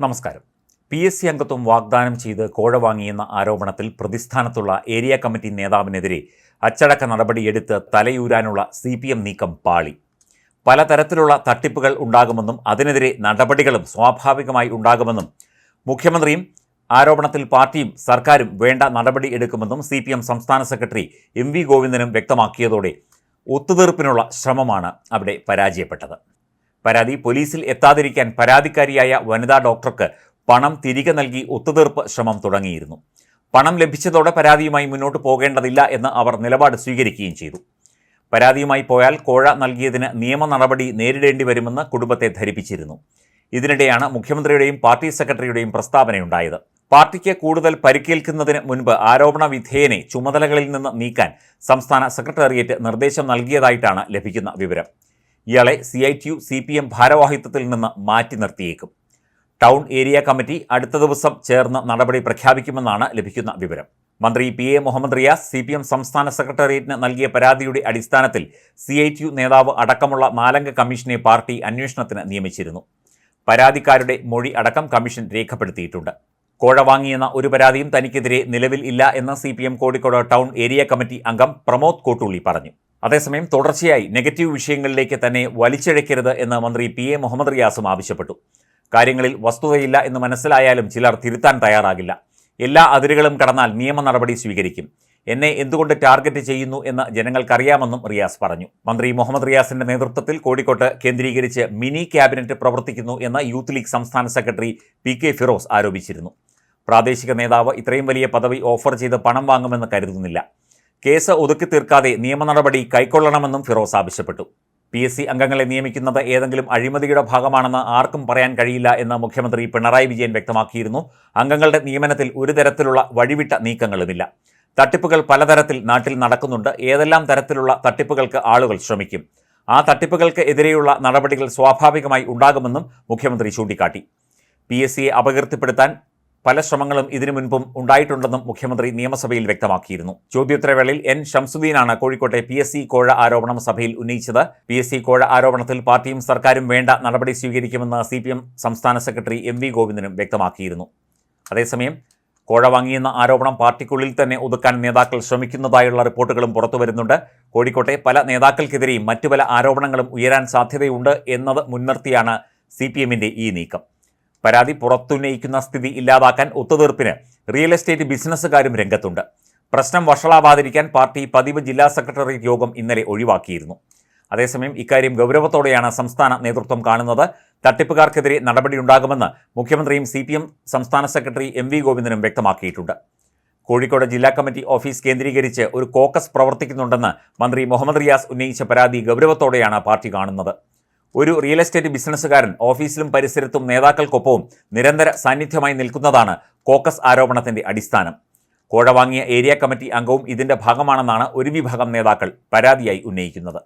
നമസ്കാരം. P S C അംഗത്വം വാഗ്ദാനം ചെയ്ത് കോഴ വാങ്ങിയെന്ന ആരോപണത്തിൽ പ്രതിസ്ഥാനത്തുള്ള ഏരിയ കമ്മിറ്റി നേതാവിനെതിരെ അച്ചടക്ക നടപടിയെടുത്ത് തലയൂരാനുള്ള സി പി എം നീക്കം പാളി. പലതരത്തിലുള്ള തട്ടിപ്പുകൾ ഉണ്ടാകുമെന്നും അതിനെതിരെ നടപടികളും സ്വാഭാവികമായി ഉണ്ടാകുമെന്നും മുഖ്യമന്ത്രിയും ആരോപണത്തിൽ പാർട്ടിയും സർക്കാരും വേണ്ട നടപടി എടുക്കുമെന്നും സി പി എം സംസ്ഥാന സെക്രട്ടറി എം വി ഗോവിന്ദനും വ്യക്തമാക്കിയതോടെ ഒത്തുതീർപ്പിനുള്ള ശ്രമമാണ് അവിടെ പരാജയപ്പെട്ടത്. പരാതി. പോലീസിൽ എത്താതിരിക്കാൻ പരാതിക്കാരിയായ വനിതാ ഡോക്ടർക്ക് പണം തിരികെ നൽകി ഒത്തുതീർപ്പ് ശ്രമം തുടങ്ങിയിരുന്നു. പണം ലഭിച്ചതോടെ പരാതിയുമായി മുന്നോട്ട് പോകേണ്ടതില്ല എന്ന് അവർ നിലപാട് സ്വീകരിക്കുകയും ചെയ്തു. പരാതിയുമായി പോയാൽ കോഴ നൽകിയതിന് നിയമ നടപടി നേരിടേണ്ടി വരുമെന്ന് കുടുംബത്തെ ധരിപ്പിച്ചിരുന്നു. ഇതിനിടെയാണ് മുഖ്യമന്ത്രിയുടെയും പാർട്ടി സെക്രട്ടറിയുടെയും പ്രസ്താവനയുണ്ടായത്. പാർട്ടിക്ക് കൂടുതൽ പരിക്കേൽക്കുന്നതിന് മുൻപ് ആരോപണ വിധേയനെ ചുമതലകളിൽ നിന്ന് നീക്കാൻ സംസ്ഥാന സെക്രട്ടേറിയറ്റ് നിർദ്ദേശം നൽകിയതായിട്ടാണ് ലഭിക്കുന്ന വിവരം. ഇയാളെ C I T U C P M ഭാരവാഹിത്വത്തിൽ നിന്ന് മാറ്റി നിർത്തിയേക്കും. ടൗൺ ഏരിയ കമ്മിറ്റി അടുത്ത ദിവസം ചേർന്ന് നടപടി പ്രഖ്യാപിക്കുമെന്നാണ് ലഭിക്കുന്ന വിവരം. മന്ത്രി P A Muhammad Riyas C P M സംസ്ഥാന സെക്രട്ടേറിയറ്റിന് നൽകിയ പരാതിയുടെ അടിസ്ഥാനത്തിൽ സി ഐ ടി യു നേതാവ് അടക്കമുള്ള നാലംഗ കമ്മീഷനെ പാർട്ടി അന്വേഷണത്തിന് നിയമിച്ചിരുന്നു. പരാതിക്കാരുടെ മൊഴി അടക്കം കമ്മീഷൻ രേഖപ്പെടുത്തിയിട്ടുണ്ട്. കോഴ വാങ്ങിയെന്ന ഒരു പരാതിയും തനിക്കെതിരെ നിലവിൽ ഇല്ല എന്ന് C P M Kozhikode town area committee അംഗം പ്രമോദ് കോട്ടുള്ളി പറഞ്ഞു. അതേസമയം തുടർച്ചയായി നെഗറ്റീവ് വിഷയങ്ങളിലേക്ക് തന്നെ വലിച്ചിഴക്കരുത് എന്ന് മന്ത്രി പി എ മുഹമ്മദ് റിയാസും ആവശ്യപ്പെട്ടു. കാര്യങ്ങളിൽ വസ്തുതയില്ല എന്ന് മനസ്സിലായാലും ചിലർ തിരുത്താൻ തയ്യാറാകില്ല. എല്ലാ അതിരുകളും കടന്നാൽ നിയമ നടപടി സ്വീകരിക്കും. എന്നെ എന്തുകൊണ്ട് ടാർഗറ്റ് ചെയ്യുന്നു എന്ന് ജനങ്ങൾക്കറിയാമെന്നും റിയാസ് പറഞ്ഞു. മന്ത്രി മുഹമ്മദ് റിയാസിന്റെ നേതൃത്വത്തിൽ കോഴിക്കോട്ട് കേന്ദ്രീകരിച്ച് മിനി ക്യാബിനറ്റ് പ്രവർത്തിക്കുന്നു എന്ന് യൂത്ത് ലീഗ് സംസ്ഥാന സെക്രട്ടറി പി കെ ഫിറോസ് ആരോപിച്ചിരുന്നു. പ്രാദേശിക നേതാവ് ഇത്രയും വലിയ പദവി ഓഫർ ചെയ്ത് പണം വാങ്ങുമെന്ന് കരുതുന്നില്ല. കേസ് ഒതുക്കി തീർക്കാതെ നിയമ നടപടി കൈക്കൊള്ളണമെന്നും ഫിറോസ് ആവശ്യപ്പെട്ടു. പി എസ് സി അംഗങ്ങളെ നിയമിക്കുന്നത് ഏതെങ്കിലും അഴിമതിയുടെ ഭാഗമാണെന്ന് ആർക്കും പറയാൻ കഴിയില്ല എന്ന് മുഖ്യമന്ത്രി പിണറായി വിജയൻ വ്യക്തമാക്കിയിരുന്നു. അംഗങ്ങളുടെ നിയമനത്തിൽ ഒരു തരത്തിലുള്ള വഴിവിട്ട നീക്കങ്ങളുമില്ല. തട്ടിപ്പുകൾ പലതരത്തിൽ നാട്ടിൽ നടക്കുന്നുണ്ട്. ഏതെല്ലാം തരത്തിലുള്ള തട്ടിപ്പുകൾക്ക് ആളുകൾ ശ്രമിക്കും. ആ തട്ടിപ്പുകൾക്ക് എതിരെയുള്ള നടപടികൾ സ്വാഭാവികമായി ഉണ്ടാകുമെന്നും മുഖ്യമന്ത്രി ചൂണ്ടിക്കാട്ടി. പി എസ് സിയെ അപകീർത്തിപ്പെടുത്താൻ പല ശ്രമങ്ങളും ഇതിനു മുൻപും ഉണ്ടായിട്ടുണ്ടെന്നും മുഖ്യമന്ത്രി നിയമസഭയിൽ വ്യക്തമാക്കിയിരുന്നു. ചോദ്യോത്തരവേളയിൽ എൻ. ഷംസുദ്ദീനാണ് കോഴിക്കോട്ടെ പി. എസ്. സി. കോഴ ആരോപണം സഭയിൽ ഉന്നയിച്ചത്. പി. എസ്. സി. കോഴ ആരോപണത്തിൽ പാർട്ടിയും സർക്കാരും വേണ്ട നടപടി സ്വീകരിക്കുമെന്ന് സി. പി. എം സംസ്ഥാന സെക്രട്ടറി എം. വി. ഗോവിന്ദനും വ്യക്തമാക്കിയിരുന്നു. അതേസമയം കോഴ വാങ്ങിയെന്ന ആരോപണം പാർട്ടിക്കുള്ളിൽ തന്നെ ഒതുക്കാൻ നേതാക്കൾ ശ്രമിക്കുന്നതായുള്ള റിപ്പോർട്ടുകളും പുറത്തുവരുന്നുണ്ട് കോഴിക്കോട്ടെ പല നേതാക്കൾക്കെതിരെയും മറ്റു പല ആരോപണങ്ങളും ഉയരാൻ സാധ്യതയുണ്ട് എന്നത് മുൻനിർത്തിയാണ് സി. പി. എമ്മിന്റെ ഈ നീക്കം. പരാതി പുറത്തുന്നയിക്കുന്ന സ്ഥിതി ഇല്ലാതാക്കാൻ ഒത്തുതീർപ്പിന് റിയൽ എസ്റ്റേറ്റ് ബിസിനസ്സുകാരും രംഗത്തുണ്ട്. പ്രശ്നം വഷളാവാതിരിക്കാൻ പാർട്ടി പതിവ് ജില്ലാ സെക്രട്ടറി യോഗം ഇന്നലെ ഒഴിവാക്കിയിരുന്നു. അതേസമയം ഇക്കാര്യം ഗൗരവത്തോടെയാണ് സംസ്ഥാന നേതൃത്വം കാണുന്നത്. തട്ടിപ്പുകാർക്കെതിരെ നടപടിയുണ്ടാകുമെന്ന് മുഖ്യമന്ത്രിയും സി പി എം സംസ്ഥാന സെക്രട്ടറി എം വി ഗോവിന്ദനും വ്യക്തമാക്കിയിട്ടുണ്ട്. കോഴിക്കോട് ജില്ലാ കമ്മിറ്റി ഓഫീസ് കേന്ദ്രീകരിച്ച് ഒരു കോക്കസ് പ്രവർത്തിക്കുന്നുണ്ടെന്ന് മന്ത്രി മുഹമ്മദ് റിയാസ് ഉന്നയിച്ച പരാതി ഗൗരവത്തോടെയാണ് പാർട്ടി കാണുന്നത്. ഒരു റിയൽ എസ്റ്റേറ്റ് ബിസിനസ്സുകാരൻ ഓഫീസിലും പരിസരത്തും നേതാക്കൾക്കൊപ്പവും നിരന്തര സാന്നിധ്യമായി നിൽക്കുന്നതാണ് കോക്കസ് ആരോപണത്തിന്റെ അടിസ്ഥാനം. കോഴ വാങ്ങിയ ഏരിയ കമ്മിറ്റി അംഗവും ഇതിന്റെ ഭാഗമാണെന്നാണ് ഒരു വിഭാഗം നേതാക്കൾ പരാതിയായി ഉന്നയിക്കുന്നത്.